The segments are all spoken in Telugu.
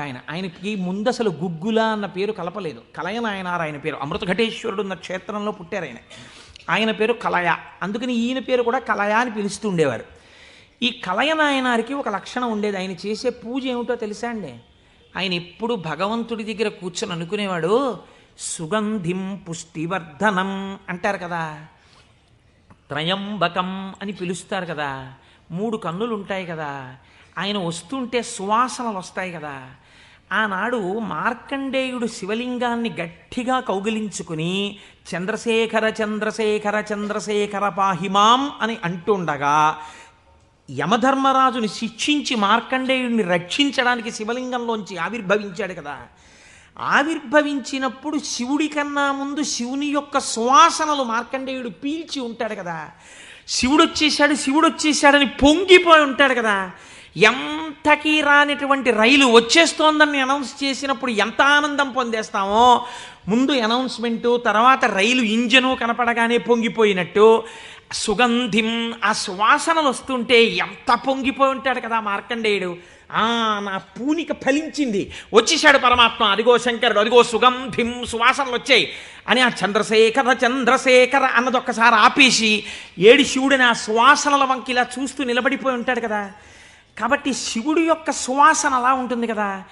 ఆయన ఆయనకి ముందు అసలు గుగ్గుల అన్న పేరు కలపలేదు. కలయనాయనారు ఆయన పేరు. అమృతఘటేశ్వరుడు ఉన్న క్షేత్రంలో పుట్టారు ఆయన. ఆయన పేరు కలయ. అందుకని ఈయన పేరు కూడా కలయ అని పిలుస్తూ ఉండేవారు. ఈ కలయనాయనారికి ఒక లక్షణం ఉండేది. ఆయన చేసే పూజ ఏమిటో తెలుసా అండి? ఆయన ఎప్పుడు భగవంతుడి దగ్గర కూర్చొని అనుకునేవాడు సుగంధిం పుష్టివర్ధనం అంటారు కదా. త్రయంబకం అని పిలుస్తారు కదా. మూడు కన్నులు ఉంటాయి కదా. ఆయన వస్తుంటే సువాసనలు వస్తాయి కదా. ఆనాడు మార్కండేయుడు శివలింగాన్ని గట్టిగా కౌగిలించుకుని చంద్రశేఖర చంద్రశేఖర చంద్రశేఖర పాహిమాం అని అంటుండగా యమధర్మరాజుని శిక్షించి మార్కండేయుడిని రక్షించడానికి శివలింగంలోంచి ఆవిర్భవించాడు కదా. ఆవిర్భవించినప్పుడు శివుడి కన్నా ముందు శివుని యొక్క సువాసనలు మార్కండేయుడు పీల్చి ఉంటాడు కదా. శివుడు వచ్చేసాడు శివుడు వచ్చేసాడని పొంగిపోయి ఉంటాడు కదా. ఎంతకీ రానిటువంటి రైలు వచ్చేస్తోందని అనౌన్స్ చేసినప్పుడు ఎంత ఆనందం పొందేస్తామో? ముందు అనౌన్స్మెంటు తర్వాత రైలు ఇంజను కనపడగానే పొంగిపోయినట్టు సుగంధిం ఆ సువాసనలు వస్తుంటే ఎంత పొంగిపోయి ఉంటాడు కదా మార్కండేయుడు. ఆ నా పూనిక ఫలించింది. వచ్చేసాడు పరమాత్మ. అదిగో శంకరుడు అదిగో సుగంధిం సువాసనలు వచ్చాయి. అని ఆ చంద్రశేఖర చంద్రశేఖర అన్నది ఒక్కసారి ఆపేసి ఏడి శివుడిని ఆ సువాసనల వంకిలా చూస్తూ నిలబడిపోయి ఉంటాడు కదా. కాబట్టి శివుడి యొక్క సువాసన అలా ఉంటుంది కదా.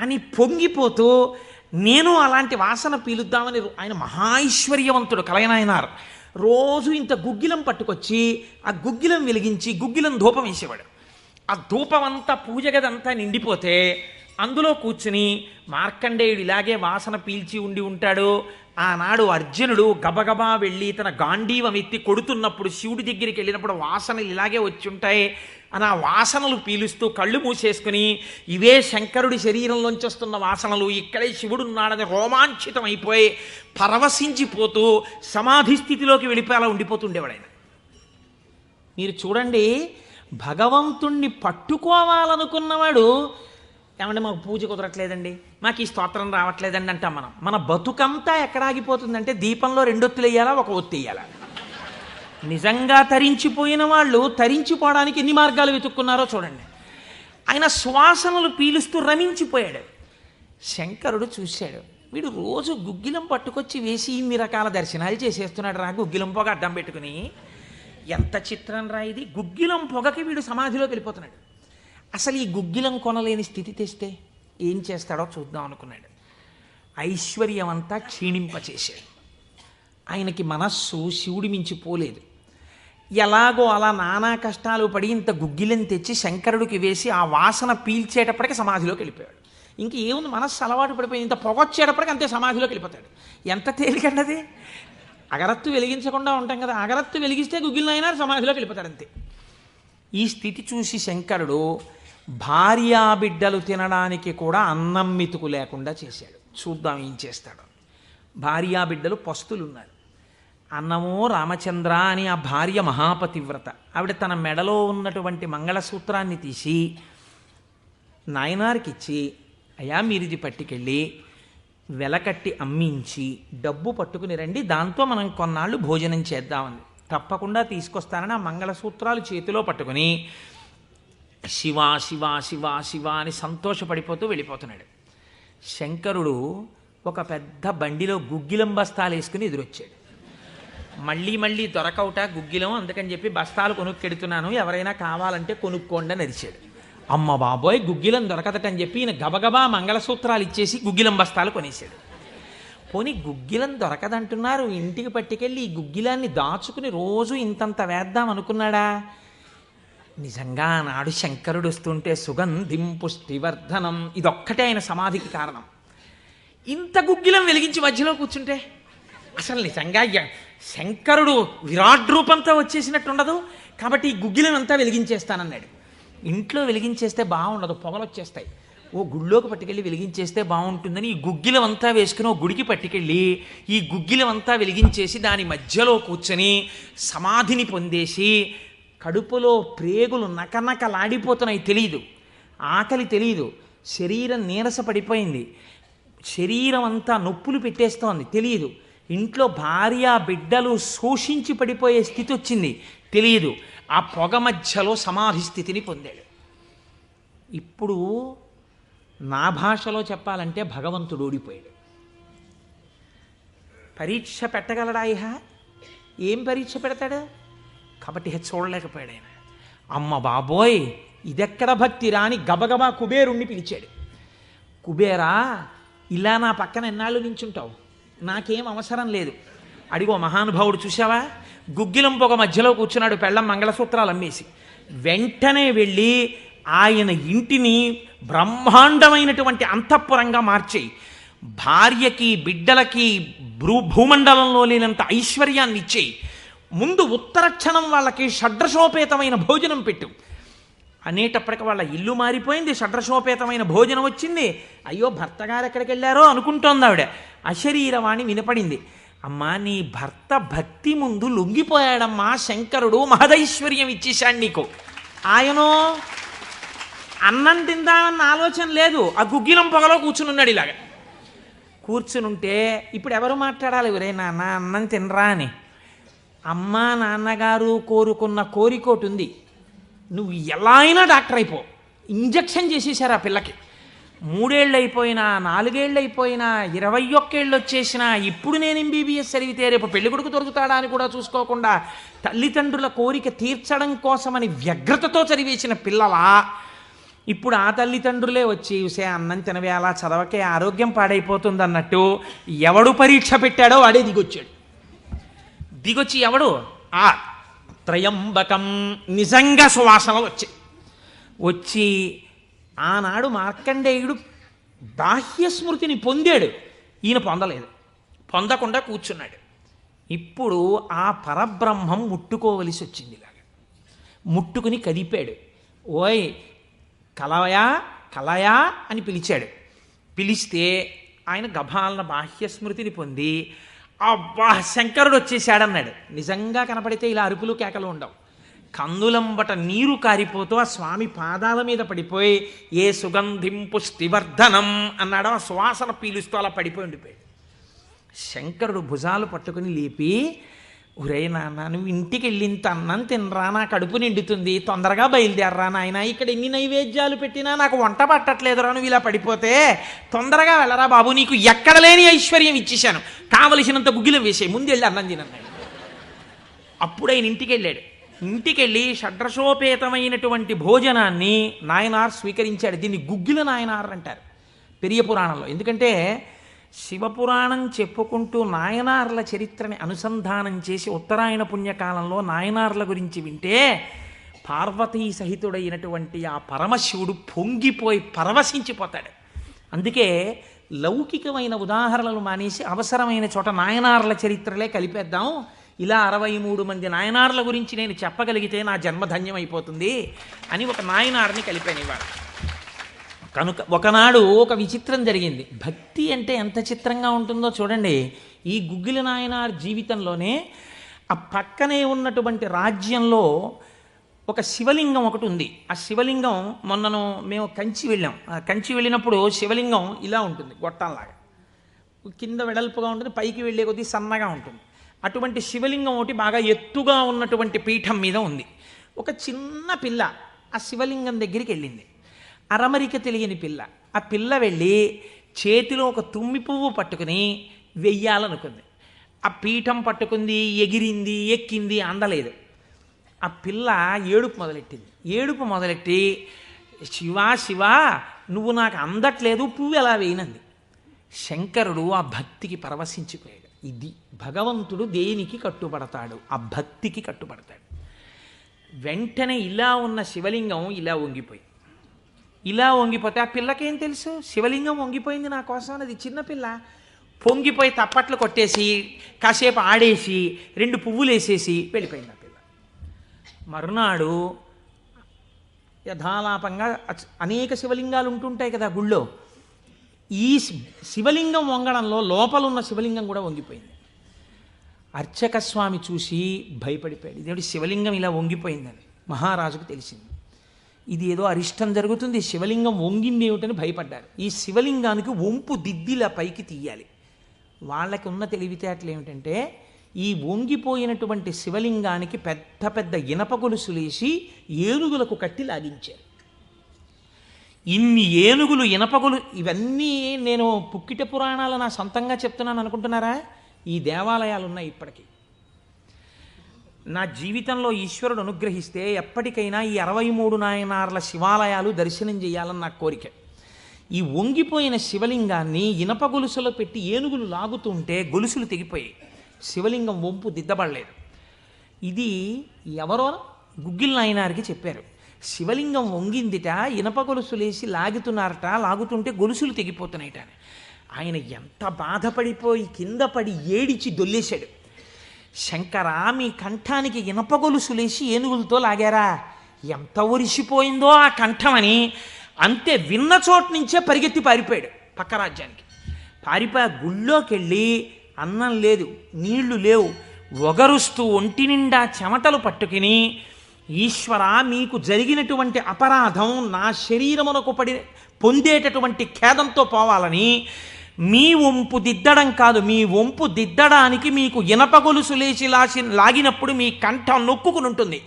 అని పొంగిపోతూ నేను అలాంటి వాసన పీలుద్దామని ఆయన మహాైశ్వర్యవంతుడు కలయనాయనారు రోజు ఇంత గుగ్గిలం పట్టుకొచ్చి ఆ గుగ్గిలం వెలిగించి గుగ్గిలం ధూపం వేసేవాడు. ఆ ధూపం అంతా పూజ గదంతా నిండిపోతే అందులో కూర్చుని మార్కండేయుడు ఇలాగే వాసన పీల్చి ఉండి ఉంటాడు. ఆనాడు అర్జునుడు గబగబా వెళ్ళి తన గాంధీవం ఎత్తి కొడుతున్నప్పుడు శివుడి దగ్గరికి వెళ్ళినప్పుడు వాసనలు ఇలాగే వచ్చుంటాయి. అని ఆ వాసనలు పీలుస్తూ కళ్ళు మూసేసుకుని ఇవే శంకరుడి శరీరంలోంచి వస్తున్న వాసనలు ఇక్కడే శివుడు ఉన్నాడని రోమాంచితం అయిపోయి పరవశించిపోతూ సమాధి స్థితిలోకి వెళ్ళిపోయి అలా ఉండిపోతుండేవాడు ఆయన మీరు చూడండి భగవంతుణ్ణి పట్టుకోవాలనుకున్నవాడు ఏమంటే మాకు పూజ కుదరట్లేదండి మాకు ఈ స్తోత్రం రావట్లేదండి అంటాం మనం. మన బతుకంతా ఎక్కడ ఆగిపోతుందంటే దీపంలో రెండొత్తులు వేయాలా ఒక ఒత్తి వేయాలా? నిజంగా తరించిపోయిన వాళ్ళు తరించిపోవడానికి ఎన్ని మార్గాలు వెతుక్కున్నారో చూడండి. ఆయన శ్వాసనలు పీలుస్తూ రమించిపోయాడు. శంకరుడు చూశాడు వీడు రోజు గుగ్గిలం పట్టుకొచ్చి వేసి ఇన్ని రకాల దర్శనాలు చేసేస్తున్నాడు రా గుగ్గిలం పొగ అడ్డం పెట్టుకుని. ఎంత చిత్రం రా ఇది? గుగ్గిలం పొగకి వీడు సమాధిలోకి వెళ్ళిపోతున్నాడు. అసలు ఈ గుగ్గిలం కొనలేని స్థితి తెస్తే ఏం చేస్తాడో చూద్దాం అనుకున్నాడు. ఐశ్వర్యం అంతా క్షీణింపచేశాడు. ఆయనకి మనస్సు శివుడి మించి పోలేదు. ఎలాగో అలా నానా కష్టాలు పడి ఇంత గుగ్గిలం తెచ్చి శంకరుడికి వేసి ఆ వాసన పీల్చేటప్పటికి సమాధిలోకి వెళ్ళిపోయాడు. ఇంక ఏముంది మనస్సు అలవాటు పడిపోయింది. ఇంత పొగొచ్చేటప్పటికి అంతే సమాధిలోకి వెళ్ళిపోతాడు. ఎంత తేలికండది అగరత్తు వెలిగించకుండా ఉంటాం కదా అగరత్తు వెలిగిస్తే గుగ్గిలనైనా సమాధిలోకి వెళ్ళిపోతాడు అంతే. ఈ స్థితి చూసి శంకరుడు భార్యాబిడ్డలు తినడానికి కూడా అన్నం మితుకు లేకుండా చేశాడు. చూద్దాం ఏం చేస్తాడు. భార్యాబిడ్డలు బిడ్డలు పస్తులున్నారు. అన్నమో రామచంద్ర అని ఆ భార్య మహాపతివ్రత. ఆవిడ తన మెడలో ఉన్నటువంటి మంగళసూత్రాన్ని తీసి నాయనారికి ఇచ్చి అయ్యా మీరిది పట్టుకెళ్ళి వెలకట్టి అమ్మించి డబ్బు పట్టుకుని రండి దాంతో మనం కొన్నాళ్ళు భోజనం చేద్దామని. తప్పకుండా తీసుకొస్తానని ఆ మంగళసూత్రాలు చేతిలో పట్టుకుని శివ శివ శివ శివ అని సంతోషపడిపోతూ వెళ్ళిపోతున్నాడు. శంకరుడు ఒక పెద్ద బండిలో గుగ్గిలం బస్తాలు వేసుకుని ఎదురొచ్చాడు. మళ్ళీ మళ్ళీ దొరకవుట గుగ్గిలం అందుకని చెప్పి బస్తాలు కొనుక్కెడుతున్నాను ఎవరైనా కావాలంటే కొనుక్కోండి అని అరిచాడు. అమ్మ బాబోయ్ గుగ్గిలం దొరకదటని చెప్పి ఈయన గబగబా మంగళసూత్రాలు ఇచ్చేసి గుగ్గిలం బస్తాలు కొనేశాడు. పోనీ గుగ్గిలం దొరకదంటున్నారు ఇంటికి పట్టుకెళ్ళి ఈ గుగ్గిలాన్ని దాచుకుని రోజు ఇంతంత వేద్దాం అనుకున్నాడా? నిజంగా నాడు శంకరుడు వస్తుంటే సుగంధిం పుష్టివర్ధనం ఇదొక్కటే ఆయన సమాధికి కారణం. ఇంత గుగ్గిలం వెలిగించి మధ్యలో కూర్చుంటే అసలు నిజంగా శంకరుడు విరాట్ రూపంతో వచ్చేసినట్టు ఉండదు కాబట్టి ఈ గుగ్గిలం అంతా వెలిగించేస్తానన్నాడు. ఇంట్లో వెలిగించేస్తే బాగుండదు పొగలు వచ్చేస్తాయి ఓ గుళ్ళోకి పట్టుకెళ్ళి వెలిగించేస్తే బాగుంటుందని ఈ గుగ్గిలం అంతా వేసుకుని ఓ గుడికి పట్టుకెళ్ళి ఈ గుగ్గిలం అంతా వెలిగించేసి దాని మధ్యలో కూర్చొని సమాధిని పొందేసి కడుపులో ప్రేగులు నకనకలాడిపోతున్నాయి తెలియదు ఆకలి తెలియదు శరీరం నీరస పడిపోయింది శరీరం అంతా నొప్పులు పెట్టేస్తోంది తెలియదు ఇంట్లో భార్య బిడ్డలు శోషించి పడిపోయే స్థితి వచ్చింది తెలియదు ఆ పొగ మధ్యలో సమాధి స్థితిని పొందాడు. ఇప్పుడు నా భాషలో చెప్పాలంటే భగవంతుడు ఓడిపోయాడు పరీక్ష పెట్టగలడా ఇహ? ఏం పరీక్ష పెడతాడు? కాబట్టి చూడలేకపోయాడు ఆయన. అమ్మ బాబోయ్ ఇదెక్కడ భక్తి రాని గబగబా కుబేరుణ్ణి పిలిచాడు. కుబేరా ఇలా నా పక్కన ఎన్నాళ్ళు నించుంటావు? నాకేం అవసరం లేదు. అడిగో మహానుభావుడు చూసావా గుగ్గిలం పొగ మధ్యలో కూర్చున్నాడు పెళ్ళం మంగళసూత్రాలు అమ్మేసి. వెంటనే వెళ్ళి ఆయన ఇంటిని బ్రహ్మాండమైనటువంటి అంతఃపురంగా మార్చేయి. భార్యకి బిడ్డలకి భూ భూమండలంలో లేనంత ఐశ్వర్యాన్ని ఇచ్చేయి ముందు ఉత్తరక్షణం వాళ్ళకి షడ్రశోపేతమైన భోజనం పెట్టు. అనేటప్పటికి వాళ్ళ ఇల్లు మారిపోయింది షడ్రశోపేతమైన భోజనం వచ్చింది. అయ్యో భర్త గారు ఎక్కడికి వెళ్ళారో అనుకుంటోంది ఆవిడ. అశరీరవాణి వినపడింది. అమ్మా నీ భర్త భక్తి ముందు లొంగిపోయాడమ్మా శంకరుడు మహదైశ్వర్యం ఇచ్చేశాడు నీకు. ఆయనో అన్నం తిందామన్న ఆలోచన లేదు. ఆ గుగ్గిలం పొగలో కూర్చుని ఉన్నాడు ఇలాగ. కూర్చునుంటే ఇప్పుడు ఎవరు మాట్లాడాలి? ఒరే నాన్న అన్నం తినరా అని. అమ్మా నాన్నగారు కోరుకున్న కోరికోటి ఉంది నువ్వు ఎలా అయినా డాక్టర్ అయిపో. ఇంజక్షన్ చేసేశారు ఆ పిల్లకి. మూడేళ్ళు అయిపోయినా నాలుగేళ్ళు అయిపోయినా ఇరవై ఒక్కేళ్ళు వచ్చేసినా ఇప్పుడు నేను ఎంబీబీఎస్ చదివితే రేపు పెళ్ళి కొడుకు దొరుకుతాడా అని కూడా చూసుకోకుండా తల్లిదండ్రుల కోరిక తీర్చడం కోసమని వ్యగ్రతతో చదివేసిన పిల్లలా. ఇప్పుడు ఆ తల్లిదండ్రులే వచ్చి చూసే అన్నం తినవే అలా చదవకే ఆరోగ్యం పాడైపోతుంది అన్నట్టు ఎవడు పరీక్ష పెట్టాడో వాడే దిగొచ్చాడు. దిగొచ్చి ఎవడు? ఆ త్రయంబకం నిజంగా సువాసనలు వచ్చాయి వచ్చి ఆనాడు మార్కండేయుడు బాహ్య స్మృతిని పొందాడు. ఈయన పొందలేదు. పొందకుండా కూర్చున్నాడు. ఇప్పుడు ఆ పరబ్రహ్మం ముట్టుకోవలసి వచ్చింది ఇలాగ. ముట్టుకుని కదిపాడు. ఓయ్ కలయా కలయా అని పిలిచాడు. పిలిస్తే ఆయన గభాలన బాహ్య స్మృతిని పొంది అబ్బా శంకరుడు వచ్చేసాడన్నాడు నిజంగా కనపడితే ఇలా అరుపులు కేకలు ఉండవు. కందులంబట నీరు కారిపోతూ ఆ స్వామి పాదాల మీద పడిపోయి ఏ సుగంధింపు స్థివర్ధనం అన్నాడు. ఆ శ్వాసన పీలుస్తూ అలా పడిపోయి ఉండిపోయాడు. శంకరుడు భుజాలు పట్టుకుని లేపి ఒరే నాన్న నువ్వు ఇంటికి వెళ్ళింత అన్నం తినరా? నా కడుపు నిండుతుంది. తొందరగా బయలుదేరరా నాయన. ఇక్కడ ఎన్ని నైవేద్యాలు పెట్టినా నాకు వంట పట్టట్లేదురా నువ్వు ఇలా పడిపోతే. తొందరగా వెళ్ళరా బాబు నీకు ఎక్కడ లేని ఐశ్వర్యం ఇచ్చేశాను. కావలసినంత గుగ్గిలం వేసే ముందు వెళ్ళి అన్నం తినన్నాడు అప్పుడు ఆయన ఇంటికి వెళ్ళాడు ఇంటికి వెళ్ళి షడ్రశోపేతమైనటువంటి భోజనాన్ని నాయనార్ స్వీకరించాడు. దీన్ని గుగ్గిల నాయనార్ అంటారు. పెరియ పురాణంలో. ఎందుకంటే శివపురాణం చెప్పుకుంటూ నాయనార్ల చరిత్రని అనుసంధానం చేసి ఉత్తరాయణ పుణ్యకాలంలో నాయనార్ల గురించి వింటే పార్వతీ సహితుడైనటువంటి ఆ పరమశివుడు పొంగిపోయి పరవశించిపోతాడు. అందుకే లౌకికమైన ఉదాహరణలు మానేసి అవసరమైన చోట నాయనార్ల చరిత్రలే కలిపేద్దాం. ఇలా అరవై మూడు మంది నాయనార్ల గురించి నేను చెప్పగలిగితే నా జన్మధన్యం అయిపోతుంది అని ఒక నాయనార్ని కలిపాను ఇవాళ. కనుక ఒకనాడు ఒక విచిత్రం జరిగింది. భక్తి అంటే ఎంత చిత్రంగా ఉంటుందో చూడండి. ఈ గుగ్గిల నాయనార్ జీవితంలోనే ఆ పక్కనే ఉన్నటువంటి రాజ్యంలో ఒక శివలింగం ఒకటి ఉంది. ఆ శివలింగం మొన్నను మేము కంచి వెళ్ళాం. ఆ కంచి వెళ్ళినప్పుడు శివలింగం ఇలా ఉంటుంది గొట్టంలాగా. కింద వెడల్పుగా ఉంటుంది పైకి వెళ్ళే కొద్దీ సన్నగా ఉంటుంది. అటువంటి శివలింగం ఒకటి బాగా ఎత్తుగా ఉన్నటువంటి పీఠం మీద ఉంది. ఒక చిన్న పిల్ల ఆ శివలింగం దగ్గరికి వెళ్ళింది. అరమరిక తెలియని పిల్ల. ఆ పిల్ల వెళ్ళి చేతిలో ఒక తుమ్మి పువ్వు పట్టుకుని వెయ్యాలనుకుంది. ఆ పీఠం పట్టుకుంది ఎగిరింది ఎక్కింది అందలేదు. ఆ పిల్ల ఏడుపు మొదలెట్టింది. ఏడుపు మొదలెట్టి శివా శివా నువ్వు నాకు అందట్లేదు పువ్వు ఎలా వేయనంది? శంకరుడు ఆ భక్తికి పరవశించిపోయాడు. ఇది భగవంతుడు దేనికి కట్టుబడతాడు? ఆ భక్తికి కట్టుబడతాడు. వెంటనే ఇలా ఉన్న శివలింగం ఇలా వంగిపోయి ఇలా వంగిపోతే ఆ పిల్లకేం తెలుసు? శివలింగం వంగిపోయింది నా కోసం అది చిన్నపిల్ల పొంగిపోయి తప్పట్లు కొట్టేసి కాసేపు ఆడేసి రెండు పువ్వులు వేసేసి వెళ్ళిపోయింది ఆ పిల్ల. మరునాడు యథాలాపంగా అనేక శివలింగాలు ఉంటుంటాయి కదా గుళ్ళో. ఈ శి- శివలింగం వంగడంలో లోపల ఉన్న శివలింగం కూడా వంగిపోయింది. అర్చక స్వామి చూసి భయపడిపోయాడు. ఇదేమిటి శివలింగం ఇలా వంగిపోయిందని మహారాజుకు తెలిసింది. ఇది ఏదో అరిష్టం జరుగుతుంది. శివలింగం వంగింది ఏమిటని భయపడ్డారు. ఈ శివలింగానికి వంపు దిద్దిలా పైకి తీయాలి. వాళ్ళకి ఉన్న తెలివితేటలు ఏమిటంటే ఈ వంగిపోయినటువంటి శివలింగానికి పెద్ద పెద్ద ఇనప గొలుసులేసి ఏనుగులకు కట్టి లాగించారు. ఇన్ని ఏనుగులు ఇనపగులు ఇవన్నీ నేను పుక్కిట పురాణాలు నా సొంతంగా చెప్తున్నాను అనుకుంటున్నారా? ఈ దేవాలయాలు ఉన్నాయి ఇప్పటికీ. నా జీవితంలో ఈశ్వరుడు అనుగ్రహిస్తే ఎప్పటికైనా ఈ అరవై మూడు నాయనార్ల శివాలయాలు దర్శనం చేయాలని నా కోరిక. ఈ వంగిపోయిన శివలింగాన్ని ఇనప గొలుసులో పెట్టి ఏనుగులు లాగుతుంటే గొలుసులు తెగిపోయాయి. శివలింగం వంపు దిద్దబడలేదు. ఇది ఎవరో గుగ్గిల్ నాయనారికి చెప్పారు. శివలింగం వంగిందిట ఇనప గొలుసులేసి లాగుతున్నారట లాగుతుంటే గొలుసులు తెగిపోతున్నాయిట ఆయన ఎంత బాధపడిపోయి కింద పడి ఏడిచి దొల్లేశాడు. శంకర మీ కంఠానికి ఇనప గొలుసులేసి ఏనుగులతో లాగారా? ఎంత ఒరిసిపోయిందో ఆ కంఠమని అంతే విన్న చోటు నుంచే పరిగెత్తి పారిపోయాడు పక్క రాజ్యానికి. పారిపోయి గుళ్ళోకెళ్ళి గుళ్ళోకి వెళ్ళి అన్నం లేదు నీళ్ళు లేవు ఒగరుస్తూ ఒంటి నిండా చెమటలు పట్టుకుని ఈశ్వర మీకు జరిగినటువంటి అపరాధం నా శరీరమునకు పడి పొందేటటువంటి ఖేదంతో పోవాలని మీ వంపు దిద్దడం కాదు మీ వంపు దిద్దడానికి మీకు ఇనప గొలుసు లేచి లాసి లాగినప్పుడు మీ కంఠం నొక్కుకుని ఉంటుంది.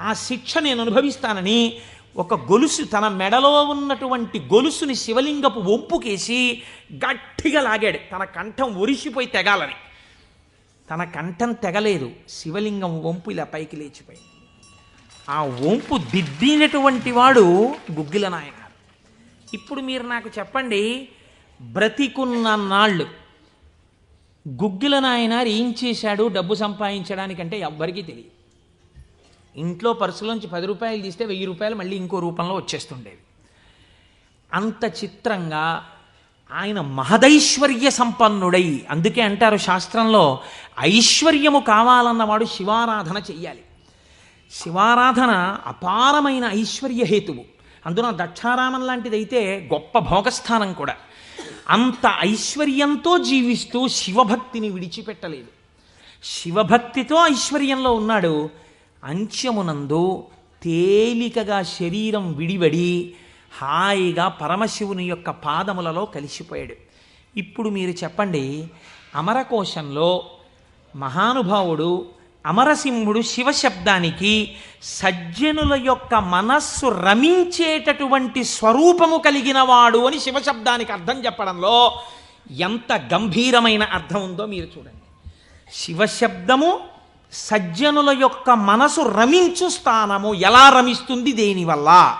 ఆ శిక్ష నేను అనుభవిస్తానని ఒక గొలుసు తన మెడలో ఉన్నటువంటి గొలుసుని శివలింగపు వంపుకేసి గట్టిగా లాగాడు. తన కంఠం ఒరిసిపోయి తెగాలని. తన కంఠం తెగలేదు శివలింగం వంపు ఇలా పైకి లేచిపోయింది. ఆ వంపు దిద్దినటువంటి వాడు గుగ్గిల నాయన ఇప్పుడు మీరు నాకు చెప్పండి బ్రతికున్న నాళ్ళు. గుగ్గిల నాయనారు ఏం చేశాడు? డబ్బు సంపాదించడానికంటే ఎవ్వరికీ తెలియదు. ఇంట్లో పర్సులోంచి పది రూపాయలు తీస్తే వెయ్యి రూపాయలు మళ్ళీ ఇంకో రూపంలో వచ్చేస్తుండేవి. అంత చిత్రంగా ఆయన మహదైశ్వర్య సంపన్నుడై అందుకే అంటారు శాస్త్రంలో ఐశ్వర్యము కావాలన్నవాడు శివారాధన చెయ్యాలి. శివారాధన అపారమైన ఐశ్వర్య హేతువు. అందున దక్షారామం లాంటిదైతే గొప్ప భోగస్థానం కూడా. అంత ఐశ్వర్యంతో జీవిస్తూ శివభక్తిని విడిచిపెట్టలేదు. శివభక్తితో ఐశ్వర్యంలో ఉన్నాడు. అంత్యమునందు తేలికగా శరీరం విడివడి హాయిగా పరమశివుని యొక్క పాదములలో కలిసిపోయాడు. ఇప్పుడు మీరు చెప్పండి అమరకోశంలో మహానుభావుడు అమరసింహుడు శివశబ్దానికి సజ్జనుల యొక్క మనస్సు రమించేటటువంటి స్వరూపము కలిగినవాడు అని శివశబ్దానికి అర్థం చెప్పడంలో ఎంత గంభీరమైన అర్థం ఉందో మీరు చూడండి. శివశబ్దము సజ్జనుల యొక్క మనసు రమించు స్థానము ఎలా రమిస్తుంది దేనివల్ల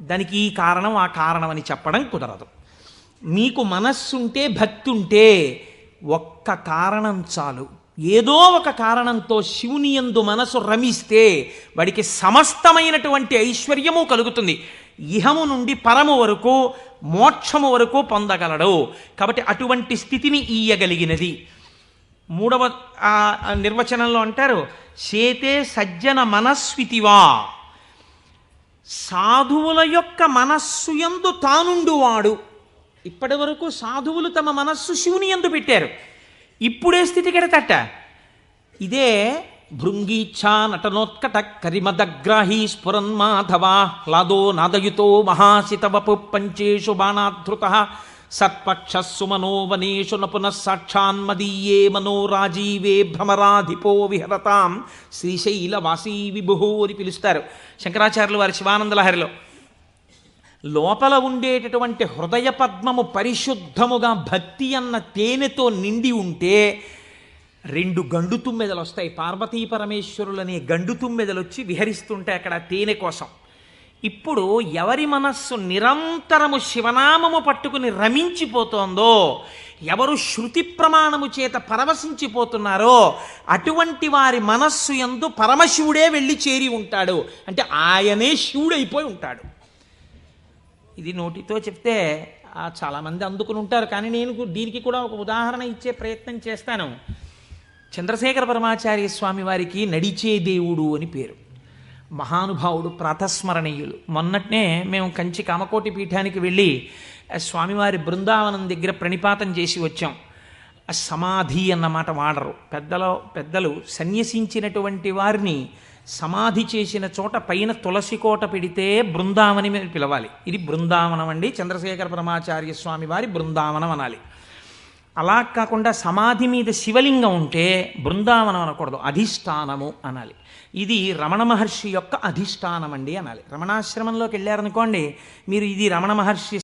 దానికి ఈ కారణం ఆ కారణం అని చెప్పడం కుదరదు. మీకు మనస్సుంటే భక్తి ఉంటే ఒక్క కారణం చాలు. ఏదో ఒక కారణంతో శివుని యందు మనసు రమిస్తే వాడికి సమస్తమైనటువంటి ఐశ్వర్యము కలుగుతుంది. ఇహము నుండి పరము వరకు మోక్షము వరకు పొందగలడు. కాబట్టి అటువంటి స్థితిని ఇయ్యగలిగినది మూడవ నిర్వచనంలో అంటారు చేతే సజ్జన మనస్వితివా సాధువుల యొక్క మనస్సు యందు తానుండువాడు. ఇప్పటి వరకు సాధువులు తమ మనస్సు శివుని యందు పెట్టారు. ఇప్పుడే స్థితికెడతట ఇదే భృంగీచ్ఛా నటనోత్కట కరిమదగ్రాహీ స్ఫురన్మాధవా హ్లాదో నాదయుతో మహాసితవపు పంచేషు బాణాధృత సత్పక్షస్సు మనోవనేషు నపునః మనోరాజీవే భ్రమరాధిపో విహరతాం. శ్రీశైలవాసీ విభుహో అని పిలుస్తారు. శంకరాచార్యులు వారి శివానందలహరిలో లోపల ఉండేటటువంటి హృదయ పద్మము పరిశుద్ధముగా భక్తి అన్న తేనెతో నిండి ఉంటే రెండు గండు తుమ్మెదలు వస్తాయి. పార్వతీ పరమేశ్వరులనే గండు తుమ్మెదలు వచ్చి విహరిస్తుంటే అక్కడ తేనె కోసం. ఇప్పుడు ఎవరి మనస్సు నిరంతరము శివనామము పట్టుకుని రమించిపోతోందో ఎవరు శృతి ప్రమాణము చేత పరవశించిపోతున్నారో అటువంటి వారి మనస్సు ఎందు పరమశివుడే వెళ్ళి చేరి ఉంటాడు. అంటే ఆయనే శివుడైపోయి ఉంటాడు. ఇది నోటితో చెప్తే చాలామంది అందుకుని ఉంటారు. కానీ నేను దీనికి కూడా ఒక ఉదాహరణ ఇచ్చే ప్రయత్నం చేస్తాను. చంద్రశేఖర పరమాచార్య స్వామి వారికి నడిచే దేవుడు అని పేరు. మహానుభావుడు ప్రాతస్మరణీయులు. మొన్నట్నే మేము కంచి కామకోటి పీఠానికి వెళ్ళి స్వామివారి బృందావనం దగ్గర ప్రణిపాతం చేసి వచ్చాం. సమాధి అన్నమాట వాడరు. పెద్దలో పెద్దలు సన్యసించినటువంటి వారిని సమాధి చేసిన చోట పైన తులసి కోట పెడితే బృందావని పిలవాలి. ఇది బృందావనం అండి. చంద్రశేఖర పరమాచార్య స్వామి వారి బృందావనం అనాలి. అలా కాకుండా సమాధి మీద శివలింగం ఉంటే బృందావనం అనకూడదు. అధిష్టానము అనాలి. ఇది రమణ మహర్షి యొక్క అధిష్టానం అండి అనాలి. రమణాశ్రమంలోకి వెళ్ళారనుకోండి మీరు ఇది రమణ మహర్షి